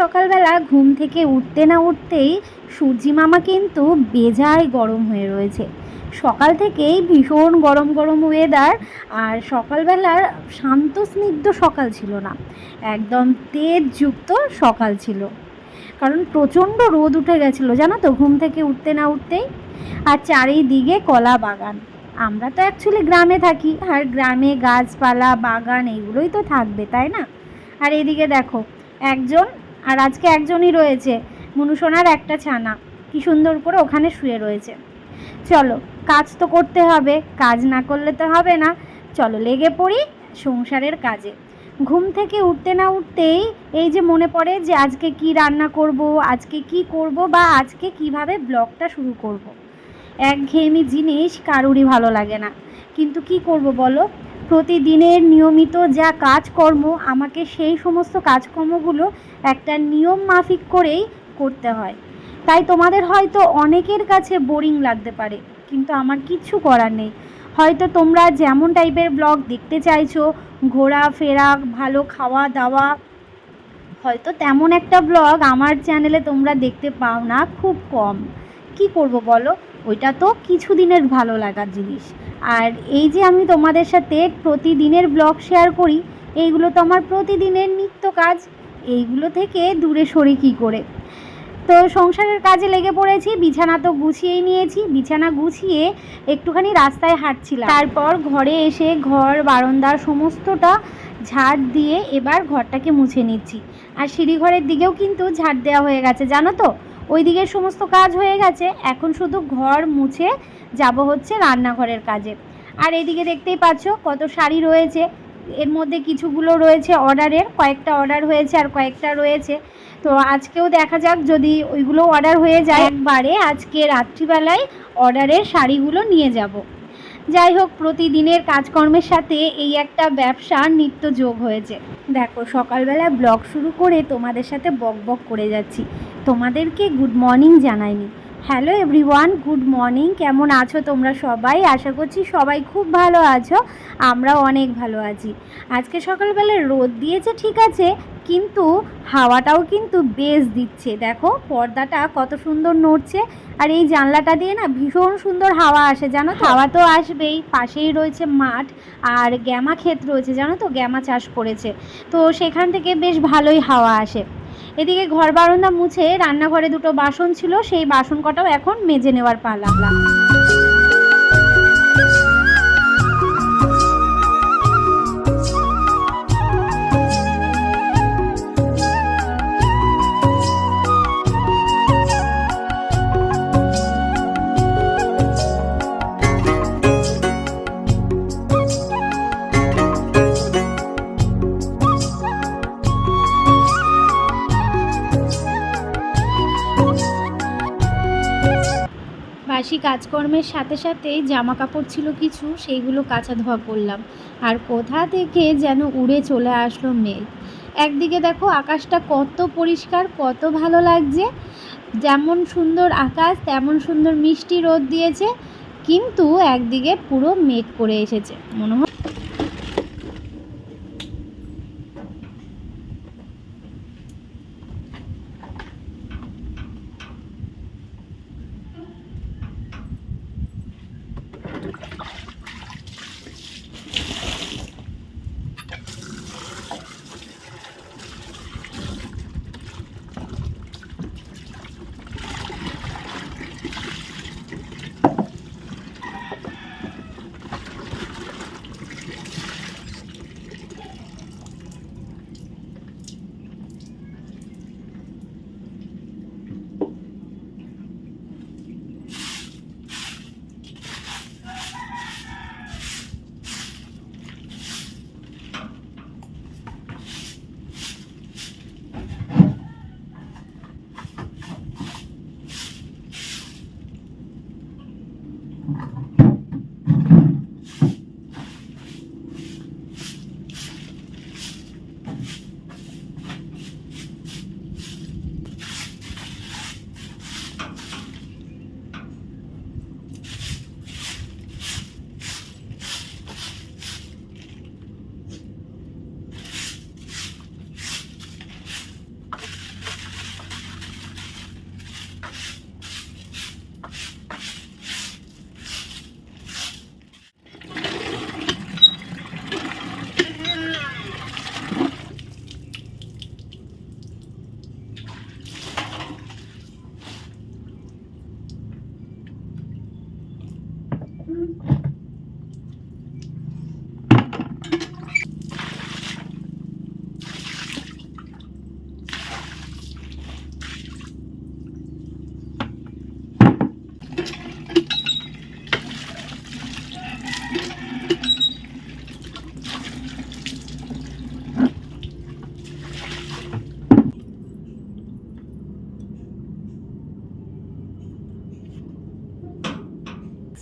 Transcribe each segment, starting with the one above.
সকালবেলা ঘুম থেকে উঠতে না উঠতেই সূর্যি মামা কিন্তু বেজায় গরম হয়ে রয়েছে। সকাল থেকেই ভীষণ গরম গরম ওয়েদার আর সকালবেলার শান্ত স্নিগ্ধ সকাল ছিল না, একদম তেজযুক্ত সকাল ছিল। কারণ প্রচণ্ড রোদ উঠে গেছিল, জানো তো, ঘুম থেকে উঠতে না উঠতেই। আর চারিদিকে কলা বাগান। আমরা তো অ্যাকচুয়ালি গ্রামে থাকি, আর গ্রামে গাছপালা, বাগান, এগুলোই তো থাকবে, তাই না? আর এদিকে দেখো, একজন আর আজকে একজনই রয়েছে। মনুসোনার একটা ছানা। কি সুন্দর করে ওখানে শুয়ে রয়েছে। চলো, কাজ তো করতে হবে। কাজ না করলে তো হবে না। চলো, লেগে পড়ি সংসারের কাজে। ঘুম থেকে উঠতে না উঠতেই এই যে মনে পড়ে যে আজকে কি রান্না করব, আজকে কি করব বা আজকে কীভাবে ব্লগটা শুরু করব। একঘেয়েমি জিনিস কারুরই ভালো লাগে না। কিন্তু কি করব বলো? প্রতিদিনের নিয়মিত যা কাজকর্ম, আমাকে সেই সমস্ত কাজকর্মগুলো একটা নিয়ম মাফিক করেই করতে হয়। তাই তোমাদের হয়তো অনেকের কাছে বোরিং লাগতে পারে, কিন্তু আমার কিচ্ছু করার নেই। হয়তো তোমরা যেমন টাইপের ব্লগ দেখতে চাইছো ঘোরাফেরা ভালো খাওয়া দাওয়া, হয়তো তেমন একটা ব্লগ আমার চ্যানেলে তোমরা দেখতে পাও না, খুব কম। কি করব বলো? ওইটা তো কিছুদিনের ভালো লাগার জিনিস। আর এই যে আমি তোমাদের সাথে প্রতিদিনের ব্লগ শেয়ার করি, এইগুলো তো আমার প্রতিদিনের নিত্য কাজ, এইগুলো থেকে দূরে সরি কী করে? তো সংসারের কাজে লেগে পড়েছি, বিছানা তো গুছিয়েই নিয়েছি, বিছানা গুছিয়ে একটুখানি রাস্তায় হাঁটছিলাম। তারপর ঘরে এসে ঘর বারান্দার সমস্তটা ঝাড় দিয়ে এবার ঘরটাকে মুছে নিচ্ছি। আর সিঁড়িঘরের দিকেও কিন্তু ঝাড় দেওয়া হয়ে গেছে, জানো তো? ওই দিকের সমস্ত কাজ হয়ে গেছে। এখন শুধু ঘর মুছে যাব হচ্ছে রান্নাঘরের কাজে। আর এদিকে দেখতেই পাচ্ছ কত শাড়ি রয়েছে। এর মধ্যে কিছুগুলো রয়েছে অর্ডারের, কয়েকটা অর্ডার হয়েছে আর কয়েকটা রয়েছে। তো আজকেও দেখা যাক যদি ওইগুলো অর্ডার হয়ে যায়, একবারে আজকে রাত্রিবেলায় অর্ডারের শাড়িগুলো নিয়ে যাব। যাই হোক, প্রতিদিনের কাজকর্মের সাথে এই একটা ব্যবসা নিত্য যোগ হয়েছে। দেখো, সকালবেলা ব্লগ শুরু করে তোমাদের সাথে বক বক করে যাচ্ছি। তোমাদেরকে good morning জানাইনি। Hello everyone, good morning. কেমন আছো তোমরা সবাই? আশা করছি সবাই খুব ভালো আছো, আমরাও অনেক ভালো আছি। আজকে সকালবেলা রোদ দিয়েছে, ঠিক আছে, কিন্তু হাওয়াটাও কিন্তু বেশ দিচ্ছে। দেখো, পর্দাটা কত সুন্দর নড়ছে, আর এই জানলাটা দিয়ে না ভীষণ সুন্দর হাওয়া আসে, জানো তো? হাওয়া তো আসবেই, পাশেই রয়েছে মাঠ আর গ্যামা ক্ষেত রয়েছে, জানো তো? গ্যামা চাষ করেছে। তো সেখান থেকে বেশ ভালোই হাওয়া আসে। এদিকে ঘর বারান্দা মুছে রান্নাঘরে দুটো বাসন ছিল, সেই বাসন কটাও এখন মেজে নেওয়ার পালা। কাজকর্মের সাথে সাথে জামা কাপড় ছিল কিছু, সেইগুলো কাঁচা ধোয়া করলাম। আর কোথা থেকে যেন উড়ে চলে আসলো মেঘ। একদিকে দেখো আকাশটা কত পরিষ্কার, কত ভালো লাগছে। যেমন সুন্দর আকাশ, তেমন সুন্দর মিষ্টি রোদ দিয়েছে। কিন্তু একদিকে পুরো মেঘ করে এসেছে। মনে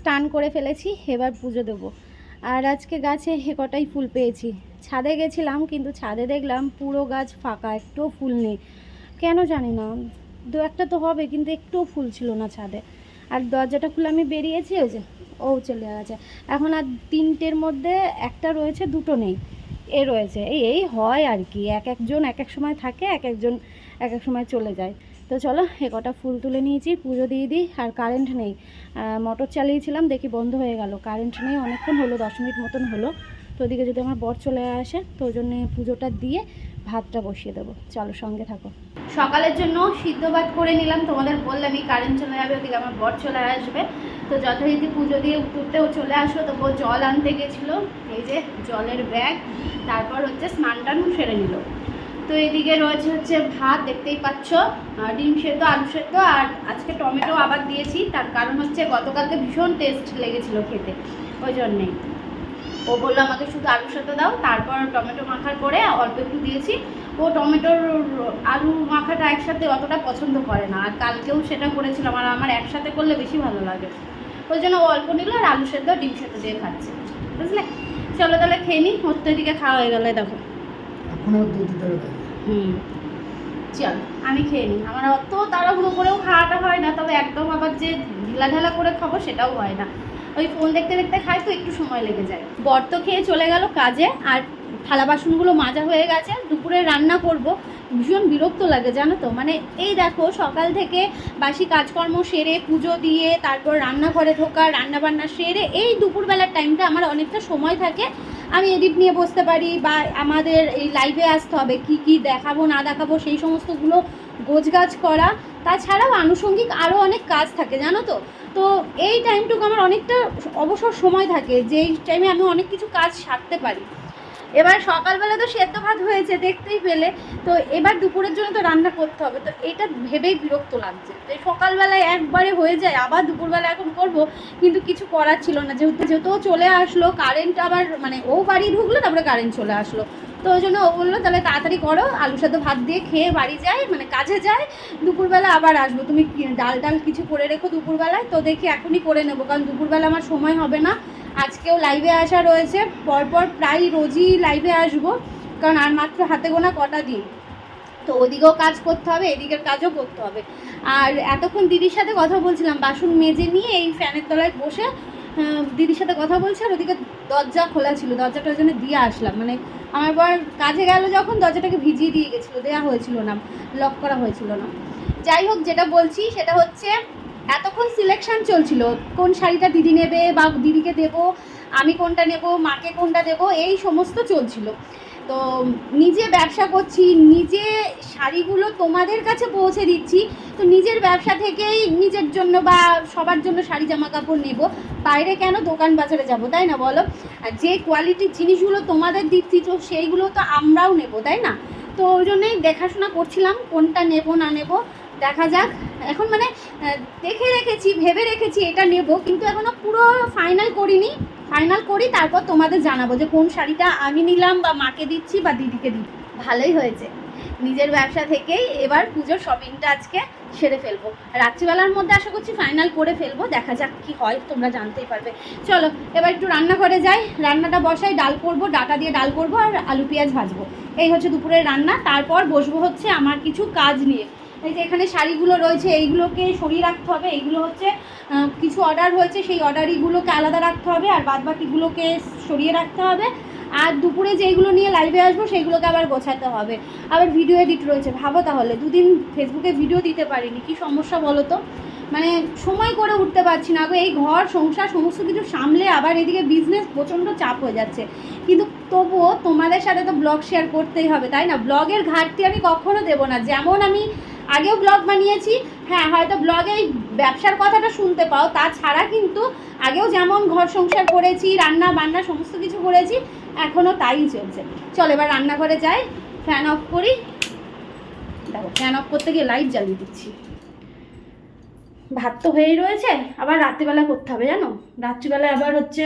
স্নান করে ফেলেছি, এবার পুজো দেবো। আর আজকে গাছে হে কটাই ফুল পেয়েছি। ছাদে গেছিলাম, কিন্তু ছাদে দেখলাম পুরো গাছ ফাঁকা, একটুও ফুল নেই। কেন জানি না, দু একটা তো হবে, কিন্তু একটুও ফুল ছিল না ছাদে। আর দরজাটা খুলে আমি বেরিয়েছি, ওই যে, ও চলে গেছে। এখন আর তিনটের মধ্যে একটা রয়েছে, দুটো নেই। এ রয়েছে, এই এই হয় আর কি, এক একজন এক এক সময় থাকে, এক একজন এক এক সময় চলে যায়। তো চলো, এ কটা ফুল তুলে নিয়েছি, পুজো দিয়ে দিই, আর কারেন্ট নেই। মোটর চালিয়েছিলাম, দেখি বন্ধ হয়ে গেল। কারেন্ট নেই, অনেকক্ষণ হলো, দশ মিনিট মতন হলো। তো ওদিকে যদি আমার বর চলে আসে, তো ওই জন্যে পুজোটা দিয়ে ভাতটা বসিয়ে দেবো। চলো, সঙ্গে থাকো। সকালের জন্য সিদ্ধ ভাত করে নিলাম, তোমাদের বললামই কারেন্ট চলে যাবে, ওদিকে আমার বর চলে আসবে। তো যথারীতি পুজো দিয়ে উঠতেও চলে আসলো, তো জল আনতে গেছিল, এই যে জলের ব্যাগ তারপর হচ্ছে স্নান টান সেরে নিল। তো এদিকে রয়েছে হচ্ছে ভাত, দেখতেই পাচ্ছ। ডিম সেদ্ধ, আলু সেদ্ধ, আর আজকে টমেটো আবার দিয়েছি। তার কারণ হচ্ছে গতকালকে ভীষণ টেস্ট লেগেছিল খেতে, ওই জন্যেই। ও বলল আমাকে শুধু আলু সেদ্ধ দাও, তারপর টমেটো মাখার পরে অল্প একটু দিয়েছি। ও টমেটোর আলু মাখাটা একসাথে অতটা পছন্দ করে না, আর কালকেও সেটা করেছিলাম, আর আমার একসাথে করলে বেশি ভালো লাগে। ওই জন্য ও অল্প নিল আর আলু সেদ্ধ, ডিম সেদ্ধ দিয়ে খাচ্ছে, বুঝলে? চলো তাহলে খেয়ে নিই ওর তো এদিকে খাওয়া হয়ে গেলে দেখো। চল, আমি খেয়ে নিই। আমার অত তাড়াহুড়ো করেও খাওয়াটা হয় না, তবে একদম আবার যে ঢিলা ঢালা করে খাব সেটাও হয় না। ওই ফোন দেখতে দেখতে খাই তো, একটু সময় লেগে যায়। বর তো খেয়ে চলে গেল কাজে, আর থালা বাসনগুলো মাজা হয়ে গেছে, দুপুরে রান্না করব। ভীষণ বিরক্ত লাগে, জানো তো? মানে এই দেখো, সকাল থেকে বাসি কাজকর্ম সেরে, পুজো দিয়ে, তারপর রান্নাঘরে ঢোকা রান্না বান্না সেরে, এই দুপুরবেলার টাইমটা আমার অনেকটা সময় থাকে। আমি এডিট নিয়ে বসতে পারি বা আমাদের এই লাইভে আসতে হবে, কি কি দেখাবো, না দেখাবো, সেই সমস্তগুলো গোছগাছ করা। তাছাড়াও আনুষঙ্গিক আরও অনেক কাজ থাকে, জানো তো? তো এই টাইমটুকু আমার অনেকটা অবসর সময় থাকে, যেই টাইমে আমি অনেক কিছু কাজ সারতে পারি। এবার সকালবেলা তো সেদ্ধ ভাত হয়েছে, দেখতেই পেলে। তো এবার দুপুরের জন্য তো রান্না করতে হবে। তো এটা ভেবেই বিরক্ত লাগছে। তো সকালবেলায় একবারে হয়ে যায়, আবার দুপুরবেলা এখন করব, কিন্তু কিছু করার ছিল না। যেহেতু যেহেতু চলে আসলো কারেন্ট আবার মানে ও বাড়ি ঢুকলো, তারপরে কারেন্ট চলে আসলো। তো ওই জন্য ও বলল, তাহলে তাড়াতাড়ি করো, আলু সাথে ভাত দিয়ে খেয়ে বাড়ি যায় মানে কাজে যায় দুপুরবেলা আবার আসব। তুমি ডাল ডাল কিছু করে রেখো দুপুরবেলায়, তো দেখি এখনই করে নেব। কারণ দুপুরবেলা আমার সময় হবে না। আজকেও লাইভে আসা রয়েছে। পরপর প্রায় রোজই লাইভে আসব। কারণ আর মাত্র হাতে গোনা কটা দিন। তো ওদিকেও কাজ করতে হবে, এদিকের কাজও করতে হবে। আর এতক্ষণ দিদির সাথে কথা বলছিলাম, বাসন মেজে নিয়ে এই ফ্যানের তলায় বসে দিদির সাথে কথা বলছে আর ওদিকে দরজা খোলা ছিল। দরজাটা ওই জন্য দিয়ে আসলাম। মানে আমার পর কাজে গেল যখন, দরজাটাকে ভিজিয়ে দিয়ে গেছিল দেওয়া হয়েছিল না লক করা হয়েছিল না। যাই হোক, যেটা বলছি সেটা হচ্ছে এতক্ষণ সিলেকশন চলছিল, কোন শাড়িটা দিদি নেবে বা দিদিকে দেবো, আমি কোনটা নেব, মাকে কোনটা দেব, এই সমস্ত চলছিল। তো নিজে ব্যবসা করছি, নিজে শাড়িগুলো তোমাদের কাছে পৌঁছে দিচ্ছি, তো নিজের ব্যবসা থেকেই নিজের জন্য বা সবার জন্য শাড়ি জামা কাপড় নেব। বাইরে কেন দোকান বাজারে যাব, তাই না বলো? আর যে কোয়ালিটির জিনিসগুলো তোমাদের দিচ্ছি, তো সেইগুলো তো আমরাও নেব, তাই না? তো ওই জন্যই দেখাশোনা করছিলাম, কোনটা নেব, না নেব। দেখা যাক। এখন মানে দেখে রেখেছি, ভেবে রেখেছি এটা নেব, কিন্তু এখনও পুরো ফাইনাল করিনি। ফাইনাল করি, তারপর তোমাদের জানাব যে কোন শাড়িটা আমি নিলাম বা মাকে দিচ্ছি বা দিদিকে দিচ্ছি। ভালোই হয়েছে। নিজের ব্যবসা থেকেই এবার পুজোর শপিংটা আজকে সেরে ফেলব। রাত্রিবেলার মধ্যে আশা করছি ফাইনাল করে ফেলব, দেখা যাক কি হয়, তোমরা জানতেই পারবে। চলো, এবার একটু রান্নাঘরে যাই। রান্নাটা বসাই, ডাল করব, ডাটা দিয়ে ডাল করব আর আলু পেঁয়াজ ভাজবো। এই হচ্ছে দুপুরের রান্না, তারপর বসবো হচ্ছে আমার কিছু কাজ নিয়ে। এই যে এখানে শাড়িগুলো রয়েছে, এইগুলোকে সরিয়ে রাখতে হবে। এইগুলো হচ্ছে কিছু অর্ডার হয়েছে, সেই অর্ডারিগুলোকে আলাদা রাখতে হবে আর বাদ বাকিগুলোকে সরিয়ে রাখতে হবে। আর দুপুরে যেইগুলো নিয়ে লাইভে আসব, সেইগুলোকে আবার গোছাতে হবে। আবার ভিডিও এডিট রয়েছে। ভাবো তাহলে, দুদিন ফেসবুকে ভিডিও দিতে পারিনি, কি সমস্যা বলো তো? মানে সময় করে উঠতে পারছি না এই ঘর, সংসার, সমস্ত কিছু সামলে আবার এদিকে বিজনেস প্রচণ্ড চাপ হয়ে যাচ্ছে। কিন্তু তবুও তোমাদের সাথে তো ব্লগ শেয়ার করতেই হবে, তাই না? ব্লগের ঘাটতি আমি কখনো দেবো না। যেমন আমি আগেও ব্লগ বানিয়েছি। হ্যাঁ হয়তো ব্লগে এই ব্যবসার কথাটা শুনতে পাও। তাছাড়া কিন্তু আগেও যেমন ঘর সংসার করেছি, রান্না বান্না সমস্ত কিছু করেছি এখনও তাই চলছে। চল, এবার রান্নাঘরে যাই ফ্যান অফ করি। দেখো ফ্যান অফ করতে গিয়ে লাইট জ্বালিয়ে দিচ্ছি। ভাত তো হয়েই রয়েছে, আবার রাত্রিবেলা করতে হবে জানো? রাত্রিবেলা আবার হচ্ছে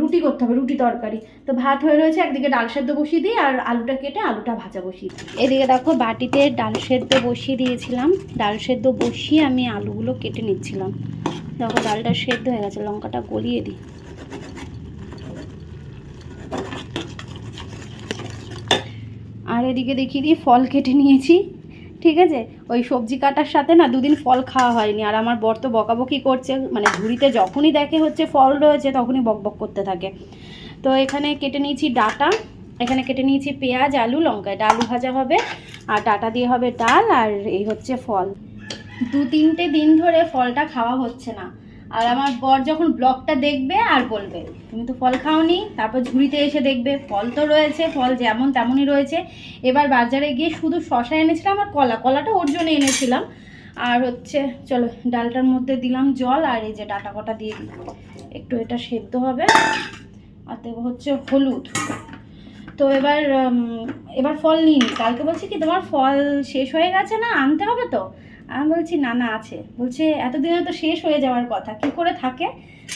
রুটি করতে হবে, রুটি তরকারি। তো ভাত হয়ে রয়েছে, একদিকে ডাল সেদ্ধ বসিয়ে দিই, আর আলুটা কেটে আলুটা ভাজা বসিয়ে দিই। এদিকে দেখো, বাটিতে ডাল সেদ্ধ বসিয়ে দিয়েছিলাম। ডাল সেদ্ধ বসিয়ে আমি আলুগুলো কেটে নিচ্ছিলাম। দেখো, ডালটা সেদ্ধ হয়ে গেছে, লঙ্কাটা গলিয়ে দিই। আর এদিকে দেখিয়ে দিই, ফল কেটে নিয়েছি। ঠিক আছে? ওই সবজি কাটার সাথে না দুদিন ফল খাওয়া হয়নি। আর আমার বর তো বকাবকি করছে মানে ঝুড়িতে যখনই দেখে হচ্ছে ফল রয়েছে তখনই বকবক করতে থাকে। তো এখানে কেটে নিয়েছি ডাটা, এখানে কেটে নিয়েছি পেঁয়াজ, আলু, লঙ্কা। এটা আলু ভাজা হবে, আর ডাটা দিয়ে হবে ডাল, আর এই হচ্ছে ফল। দু তিনটে দিন ধরে ফলটা খাওয়া হচ্ছে না। আর আমার বর যখন ব্লগটা দেখবে আর বলবে, তুমি তো ফল খাওনি? তারপর ঝুড়িতে এসে দেখবে, ফল তো রয়েছে, ফল যেমন তেমনই রয়েছে। এবার বাজারে গিয়ে শুধু শশা এনেছিলাম আর কলা, কলাটা ওর জন্য এনেছিলাম। আর হচ্ছে, চলো ডালটার মধ্যে দিলাম জল আর এই যে ডাটা কটা দিয়ে দিই একটু এটা সেদ্ধ হবে। আর দেবো হচ্ছে হলুদ। তো এবার এবার ফল নিইনি। কালকে বলছি কি, তোমার ফল শেষ হয়ে গেছে না? আনতে হবে তো? আমি বলছি, না না, আছে। বলছে, এতদিনে তো শেষ হয়ে যাওয়ার কথা, কি করে থাকে?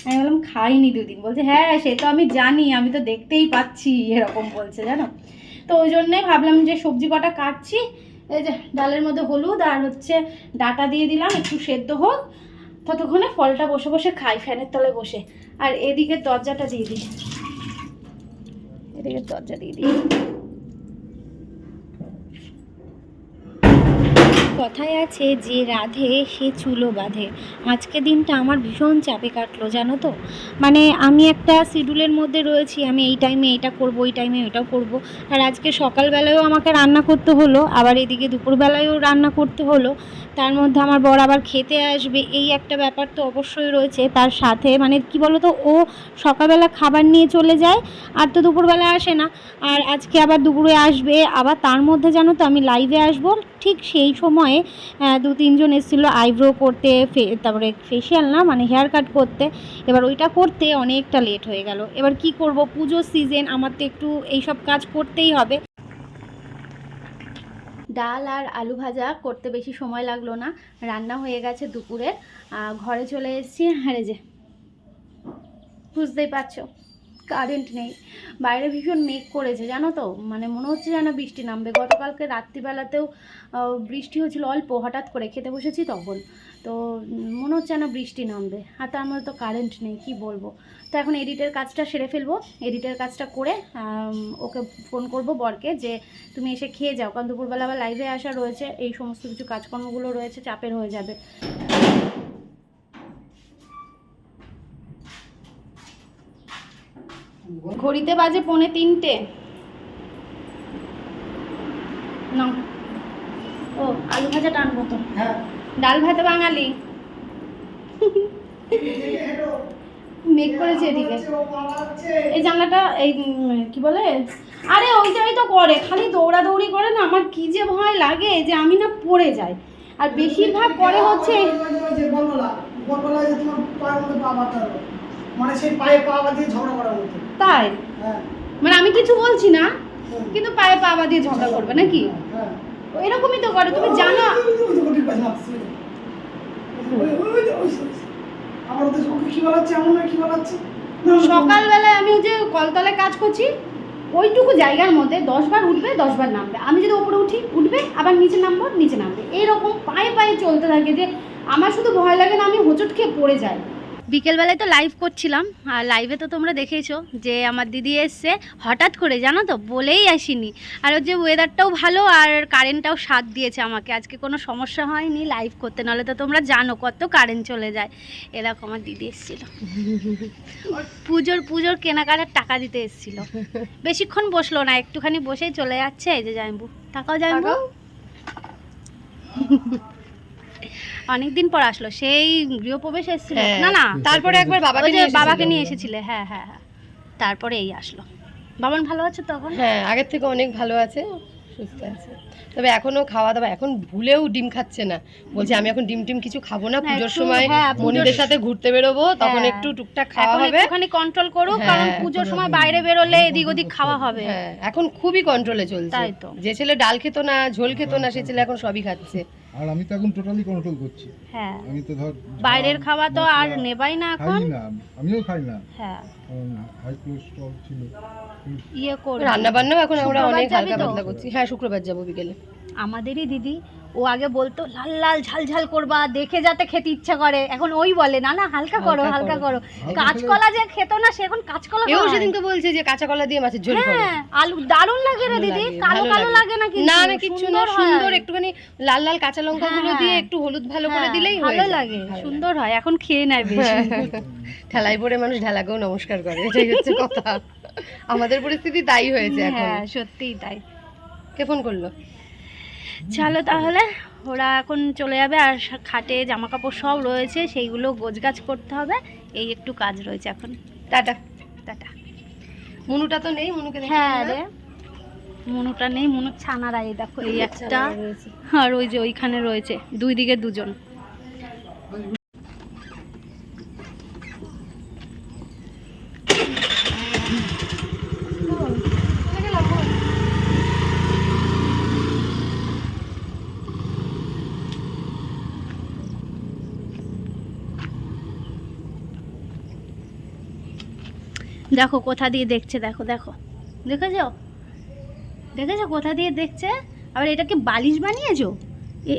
আমি বললাম, খাইনি দুদিন। বলছে হ্যাঁ সে তো আমি জানি, আমি তো দেখতেই পাচ্ছি, এরকম বলছে, জানো? তো ওই জন্যে ভাবলাম যে সবজি কটা কাটছি, এই যে ডালের মধ্যে হলুদ আর হচ্ছে ডাটা দিয়ে দিলাম, একটু সেদ্ধ হোক, ততক্ষণে ফলটা বসে বসে খাই ফ্যানের তলে বসে। আর এদিকে দরজাটা দিয়ে দিই। এদিকে দরজা দিয়ে দিই। কথায় আছে যে রাধে সে চুলো বাঁধে। আজকে দিনটা আমার ভীষণ চাপে কাটলো, জানো তো? মানে আমি একটা শিডিউলের মধ্যে রয়েছি, আমি এই টাইমে এটা করব, ওই টাইমে ওটাও করব। আর আজকে সকালবেলায়ও আমাকে রান্না করতে হলো, আবার এদিকে দুপুরবেলায়ও রান্না করতে হলো। তার মধ্যে আমার বর আবার খেতে আসবে, এই একটা ব্যাপার তো অবশ্যই রয়েছে। তার সাথে মানে কি বলো তো ও সকালবেলা খাবার নিয়ে চলে যায়, আর তো দুপুরবেলা আসে না। আর আজকে আবার দুপুরে আসবে, আবার তার মধ্যে জানো তো আমি লাইভে আসব ঠিক সেই সময়ে দু তিনজন এসেছিল আইব্রো করতে তারপরে ফেসিয়াল না মানে হেয়ার কাট করতে। এবার ওইটা করতে অনেকটা লেট হয়ে গেল। এবার কি করব? পুজোর সিজন আমার তো একটু এইসব কাজ করতেই হবে। ডাল আর আলু ভাজা করতে বেশি সময় লাগল না। রান্না হয়ে গেছে দুপুরে ঘরে চলে এসেছি। হারে যে, বুঝতেই পারছ। কারেন্ট নেই। বাইরে ভীষণ মেঘ করেছে, জানো তো? মানে মনে হচ্ছে যেন বৃষ্টি নামবে। গতকালকে রাত্রিবেলাতেও বৃষ্টি হয়েছিল অল্প, হঠাৎ করে খেতে বসেছি তখন। তো মনে হচ্ছে যেন বৃষ্টি নামবে। আর তার মধ্যে তো কারেন্ট নেই, কি বলব? তো এখন এডিটের কাজটা সেরে ফেলব। এডিটের কাজটা করে ওকে ফোন করব বরকে যে, তুমি এসে খেয়ে যাও। কারণ দুপুরবেলা আবার লাইভে আসা রয়েছে। এই সমস্ত কিছু কাজকর্মগুলো রয়েছে, চাপের হয়ে যাবে। ঘড়িতে বাজে পৌনে তিনটে। না। ও আলু ভাজা টানবো তো হ্যাঁ। ডাল ভাত বাঙালি। মেঘ করেছে এদিকে। এই জানলাটা এই কি বলে? আরে ওইটাই তো করে খালি দৌড়াদৌড়ি করে না আমার কি যে ভয় লাগে যে আমি না পড়ে যাই। আর বেশিরভাগ করে হচ্ছে মানে সেই পায়ে পা বাঁধিয়ে ঝগড়া করার মতো। তাই? হ্যাঁ। মানে আমি কিছু বলছি না কিন্তু পায়ে পা দিয়ে ঝগড়া করবে নাকি? হ্যাঁ। এরকমই তো করে তুমি জানো সকালবেলায় আমি ওই যে কলতলায় কাজ করছি ওইটুকু জায়গার মধ্যে দশবার উঠবে দশবার নামবে। আমি যদি ওপরে উঠি উঠবে আবার নিচে নামবো নিচে নামবে। এইরকম পায়ে পায়ে চলতে থাকে যে আমার শুধু ভয় লাগে না আমি হোঁচট খেয়ে পড়ে যাই। বিকেলবেলায় তো লাইভ করছিলাম, আর লাইভে তো তোমরা দেখেইছো যে আমার দিদি এসছে হঠাৎ করে, জানো তো? বলেই আসিনি। আর ওর যে ওয়েদারটাও ভালো, আর কারেন্টটাও সাথ দিয়েছে আমাকে। আজকে কোনো সমস্যা হয়নি লাইভ করতে, নাহলে তো তোমরা জানো কত কারেন্ট চলে যায়। এরকম আমার দিদি এসেছিল। পুজোর পুজোর কেনাকাটার টাকা দিতে এসেছিল। বেশিক্ষণ বসল না, একটুখানি বসেই চলে যাচ্ছে। এই যে জাম্বু টাকাও জাম্বু অনেকদিন পর আসলো সেই গৃহপ্রবেশ এসেছিল। হ্যাঁ। না না তারপরে একবার বাবাকে নিয়ে বাবাকে নিয়ে এসেছিলে হ্যাঁ হ্যাঁ হ্যাঁ। তারপরে এই আসলো। বাবান ভালো আছে তখন? হ্যাঁ আগের থেকে অনেক ভালো আছে সুস্থ আছে। তবে এখনও খাওয়া দাওয়া এখন ভুলেও ডিম খাচ্ছে না। বলছে আমি এখন ডিম টিম কিছু খাব না না, পুজোর সময় হ্যাঁ, মনিদের সাথে ঘুরতে বেরোবো তখন হ্যাঁ। একটু টুকটাক খাওয়া হবে। একটুখানি কন্ট্রোল করো কারণ হ্যাঁ। পুজোর সময় বাইরে বেরোলে এদিক ওদিক খাওয়া হবে। হ্যাঁ এখন খুবই কন্ট্রোলে চলছে। তাই তো। যে ছেলে ডাল খেত না ঝোল খেত না সে ছেলে এখন সবই খাচ্ছে। আর আমি তো এখন টোটালি কন্ট্রোল করছি। হ্যাঁ। আমি তো ধর বাইরের খাওয়া তো আর নেবাই না এখন। খাই না আমিও খাই না। হ্যাঁ। হাই কোলেস্ট্রল ছিল। ইয়ে করে রান্না বান্নাও এখন আমরা অনেক হালকা পাতলা করছি। হ্যাঁ শুক্রবার যাব বিকেলে। আমাদেরই দিদি ও আগে বলতো লাল লাল ঝাল ঝাল করবা দেখে যাতে খেতে ইচ্ছা করে। এখন ওই বলে না না হালকা করো হালকা করো। কাঁচকলা যে খেত না সে এখন কাঁচকলা এও। সেদিনকে বলছে যে কাঁচা কলা দিয়ে মাছের ঝোল করো। হ্যাঁ আলু দারুণ লাগে রে দিদি কালো কালো লাগে। না কিন্তু না না কিচ্ছু না সুন্দর একটুখানি লাল লাল কাঁচা লঙ্কা গুলো হ্যাঁ, দিয়ে হ্যাঁ। একটু হলুদ ভালো করে হ্যাঁ, দিলেই ভালো লাগে সুন্দর হয় এখন খেয়ে নেয় বেশি। লাগে। ঠেলায় পড়ে মানুষ ঢেলাকেও নমস্কার করে এটাই হচ্ছে কথা। আমাদের পরিস্থিতি তাই হয়েছে এখন। হ্যাঁ সত্যিই তাই। কে ফোন করল? চলো তাহলে ওরা এখন চলে যাবে আর খাটে জামা কাপড় সব রয়েছে সেইগুলো গোছগাছ করতে হবে। এই একটু কাজ রয়েছে এখন। টাটা। টাটা। মুনুটা তো নেই মুনুকে হ্যাঁ রে। মুনুটা নেই মনু ছানারা এই দেখো এই একটা আর ওই যে ওইখানে রয়েছে দুই দিকে দুজন। দেখো কোথা দিয়ে দেখছে, দেখো দেখো। দেখেছ? দেখেছ কোথা দিয়ে দেখছে? আবার এটা কি বালিশ বানিয়েছো?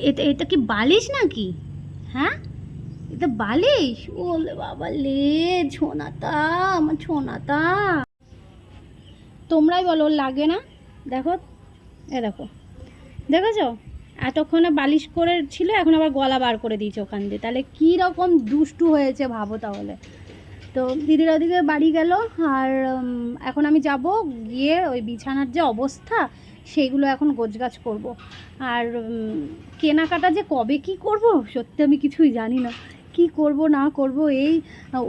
এটা এটা কি বালিশ নাকি? হ্যাঁ? এটা বালিশ? ও বাবা লে, ছোনাতা, আমার ছোনাতা। তোমরাই বলো, লাগে না? দেখো, এ দেখো। দেখেছ? এতক্ষণে বালিশ করে ছিল এখন আবার গলা বার করে দিয়েছে ওখান দিয়ে। তাহলে কী রকম দুষ্টু হয়েছে ভাবো তাহলে। তো দিদির ওদিকে বাড়ি গেল আর এখন আমি যাব গিয়ে ওই বিছানার যে অবস্থা সেইগুলো এখন গোছগাছ করব। আর কেনাকাটা যে কবে কি করব সত্যি আমি কিছুই জানি না। কি করব, না করব, এই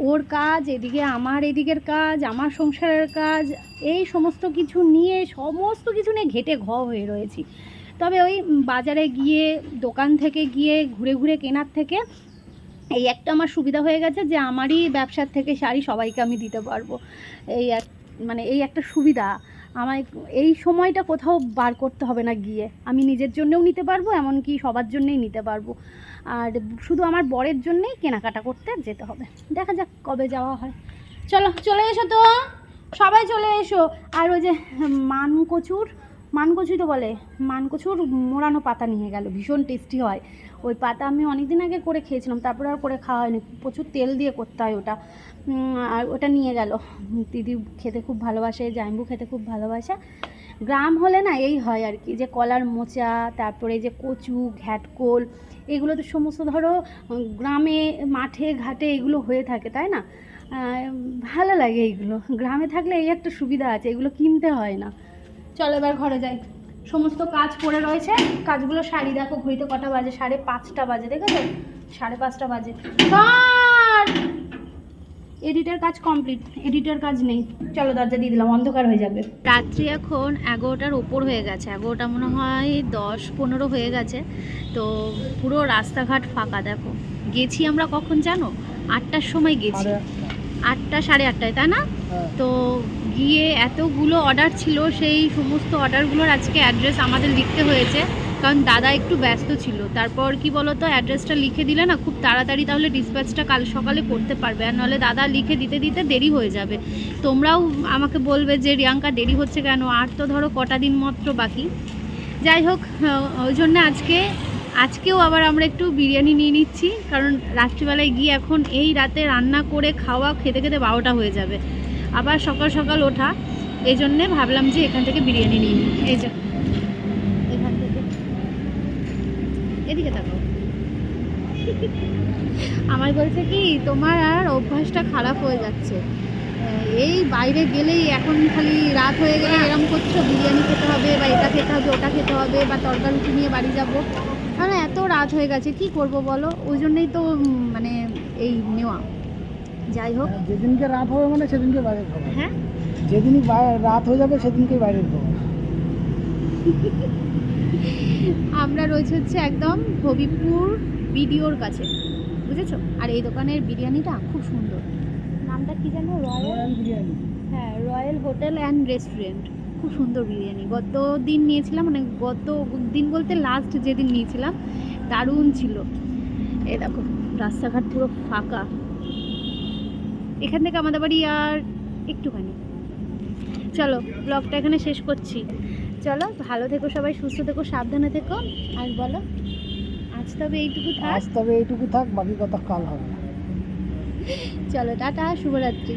ওর কাজ, এদিকে আমার এদিকের কাজ, আমার সংসারের কাজ, এই সমস্ত কিছু নিয়ে সমস্ত কিছু নিয়ে ঘেটে ঘ হয়ে রয়েছি। তবে ওই বাজারে গিয়ে, দোকান থেকে গিয়ে, ঘুরে ঘুরে কেনার থেকে এই একটা আমার সুবিধা হয়ে গেছে যে আমারই ব্যবসার থেকে শাড়ি সবাইকে আমি দিতে পারব। এই এক মানে এই একটা সুবিধা। আমায় এই সময়টা কোথাও বার করতে হবে না গিয়ে। আমি নিজের জন্যেও নিতে পারব, এমনকি সবার জন্যেই নিতে পারব। আর শুধু আমার বরের জন্যেই কেনাকাটা করতে যেতে হবে। দেখা যাক কবে যাওয়া হয়। চলো, চলে এসো তো। সবাই চলে এসো। আর ওই যে মান কচুর মান কচুই তো বলে মান কচুর মোড়ানো পাতা নিয়ে গেল। ভীষণ টেস্টি হয়। ওই পাতা আমি অনেক দিন আগে করে খেয়েছিলাম, তারপরে আর করে খাওয়া হয়নি। প্রচুর তেল দিয়ে করতে হয় ওটা। আর ওটা নিয়ে গেল। দিদি খেতে খুব ভালোবাসে জাইম্বু খেতে খুব ভালোবাসে। গ্রাম হলে না এই হয় আর কি, যে কলার মোচা, তারপরে যে কচু, ঘ্যাটকোল, এগুলো তো সমস্ত ধরো গ্রামে, মাঠে, ঘাটে এগুলো হয়ে থাকে, তাই না? ভালো লাগে এইগুলো গ্রামে থাকলে এই একটা সুবিধা আছে, এগুলো কিনতে হয় না। চলো এবার ঘরে যাই। সমস্ত কাজ পড়ে রয়েছে। কাজগুলো শাড়ি দেখো ঘড়িতে কটা বাজে? সাড়ে পাঁচটা বাজে দেখেছ? সাড়ে পাঁচটা বাজে। এডিটের কাজ কমপ্লিট এডিটের কাজ নেই। চলো দরজা দিয়ে দিলাম অন্ধকার হয়ে যাবে। রাত্রি এখন এগারোটার ওপর হয়ে গেছে। এগারোটা মনে হয় দশ পনেরো হয়ে গেছে। তো পুরো রাস্তাঘাট ফাঁকা দেখো। গেছি আমরা কখন জানো? আটটার সময় গেছি। আটটা সাড়ে আটটায় তাই না? তো গিয়ে এতগুলো অর্ডার ছিল, সেই সমস্ত অর্ডারগুলোর আজকে অ্যাড্রেস আমাদের লিখতে হয়েছে। কারণ দাদা একটু ব্যস্ত ছিল। তারপর কি বলতো অ্যাড্রেসটা লিখে দিলে না খুব তাড়াতাড়ি তাহলে ডিসপ্যাচটা কাল সকালে করতে পারবে। আর নাহলে দাদা লিখে দিতে দিতে দেরি হয়ে যাবে। তোমরাও আমাকে বলবে যে, রিয়াঙ্কা, দেরি হচ্ছে কেন? আর তো ধরো কটা দিন মাত্র বাকি। যাই হোক ওই জন্য আজকে, আজকেও আবার আমরা একটু বিরিয়ানি নিয়ে নিচ্ছি। কারণ রাত্রিবেলায় গিয়ে এখন এই রাতে রান্না করে খাওয়া খেতে খেতে বারোটা হয়ে যাবে। আবার সকাল সকাল ওঠা এই জন্যে ভাবলাম যে এখান থেকে বিরিয়ানি নিয়ে নিই। এই যে, এখান থেকে। এদিকে থাকো আমার বলছে কি, তোমার আর অভ্যাসটা খারাপ হয়ে যাচ্ছে। এই বাইরে গেলেই এখন খালি রাত হয়ে গেলে এরম করছ, বিরিয়ানি খেতে হবে বা এটা খেতে হবে, ওটা খেতে হবে বা তরকারি রুটি নিয়ে বাড়ি যাব। মানে এত রাত হয়ে গেছে, কি করব বলো? ওই জন্যই তো মানে এই নেওয়া। যাই হোক। যেদিনকে রাত হবে মানে সেদিনকে বাইরের খাবার। হ্যাঁ? যেদিনই রাত হয়ে যাবে সেদিনকে বাইরের খাবার। আমরা রয়েছে হচ্ছে একদম হবিপুর বিডিওর কাছে বুঝেছ? আর এই দোকানের বিরিয়ানিটা খুব সুন্দর। নামটা কি জানো রয়্যাল বিরিয়ানি। হ্যাঁ রয়্যাল হোটেল অ্যান্ড রেস্টুরেন্ট খুব সুন্দর বিরিয়ানি। গত দিন নিয়েছিলাম মানে গত দিন বলতে লাস্ট যেদিন নিয়েছিলাম দারুণ ছিল। এ দেখো রাস্তাঘাট পুরো ফাঁকা। এখান থেকে আমাদের বাড়ি আর একটুখানি। চলো ব্লগটা এখানে শেষ করছি। চলো ভালো থেকো সবাই সুস্থ থেকো সাবধানে থেকো। আর বলো আজ তবে এইটুকু থাক। আজ তবে এইটুকু থাক বাকি কথা কাল হবে চলো টাটা শুভরাত্রি।